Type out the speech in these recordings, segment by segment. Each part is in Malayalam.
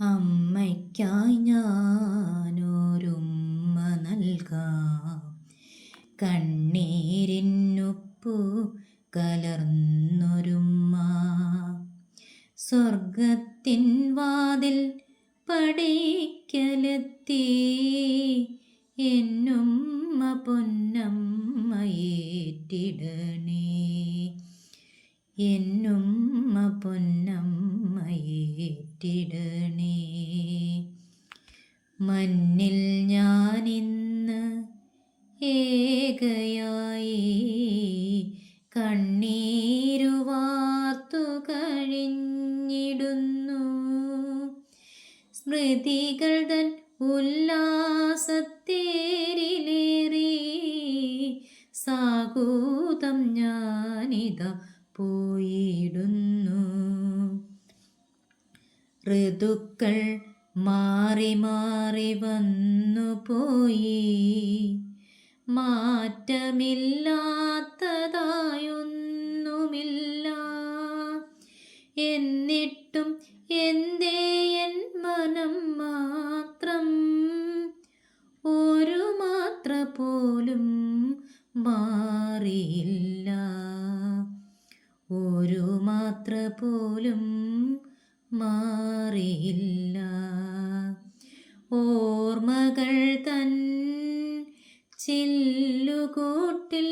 അമ്മയ്ക്കായി ഞാനൊരുമ്മ നൽകാം. കണ്ണീരിനുപ്പു കലർന്നൊരുമ്മ. സ്വർഗത്തിൻ വാതിൽ പടിക്കലെത്തി. എന്നുമ്മ പൊന്നമ്മയേറ്റിടണേ എന്നുമ്മ പൊന്നമ്മയേറ്റിടണേ. മണ്ണിൽ ഞാനിന്ന് ഏകയായി കണ്ണീരുവാർത്തു കഴിഞ്ഞിടുന്നു. സ്മൃതികൾ തൻ ഉല്ലാസത്തേരിലേറി സാകൂതം ഞാനിതാ പോയിടുന്നു. ഋതുക്കൾ മാറി മാറി വന്നു പോയി. മാറ്റമില്ലാത്തതായൊന്നുമില്ല. എന്നിട്ടും എന്തേ എൻ മനം മാത്രം ഒരു മാത്ര പോലും മാറിയില്ല. ഒരു മാത്ര പോലും മാറിയില്ല. ഓർമ്മകൾ തൻ ചില്ലുകൂട്ടിൽ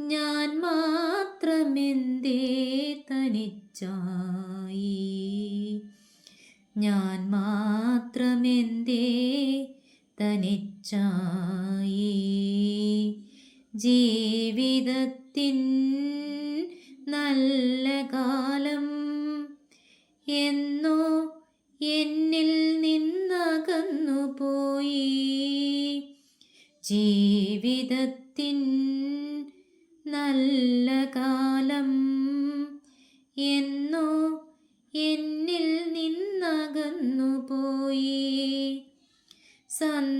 ഞാൻ മാത്രമെന്തേ തനിച്ചായി? ഞാൻ മാത്രമെന്തേ തനിച്ചായി? ജീവിതത്തിൻ നല്ല കാലം എന്നോ എന്നിൽ നിന്നകന്നു പോയി ജീവിതത്തിൻ നല്ല കാലം എന്നോ എന്നിൽ നിന്നകന്നു പോയി സന്തോഷ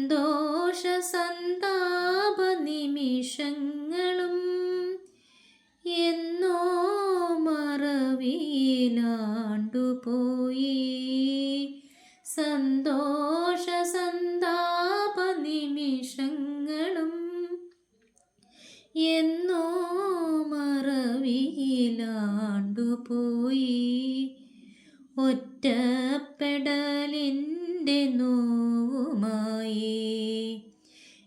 നിമിഷങ്ങളും എന്നോ മറവിയിലാണ്ടുപോയി. ഒറ്റപ്പെടലിന്റെ നോവുമായി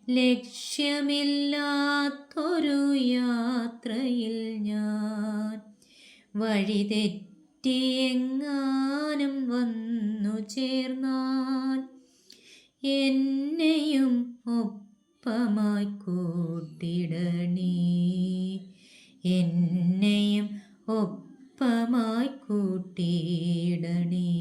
ലക്ഷ്യമില്ലാത്തൊരു യാത്രയിൽ ഞാൻ വഴിതെറ്റിയെങ്ങാനും വന്നു ചേർന്നാൽ എന്നെയും ഒപ്പമായി കൂട്ടിടണേ. എന്നെയും ഒപ്പമായി കൂട്ടിയിടണേ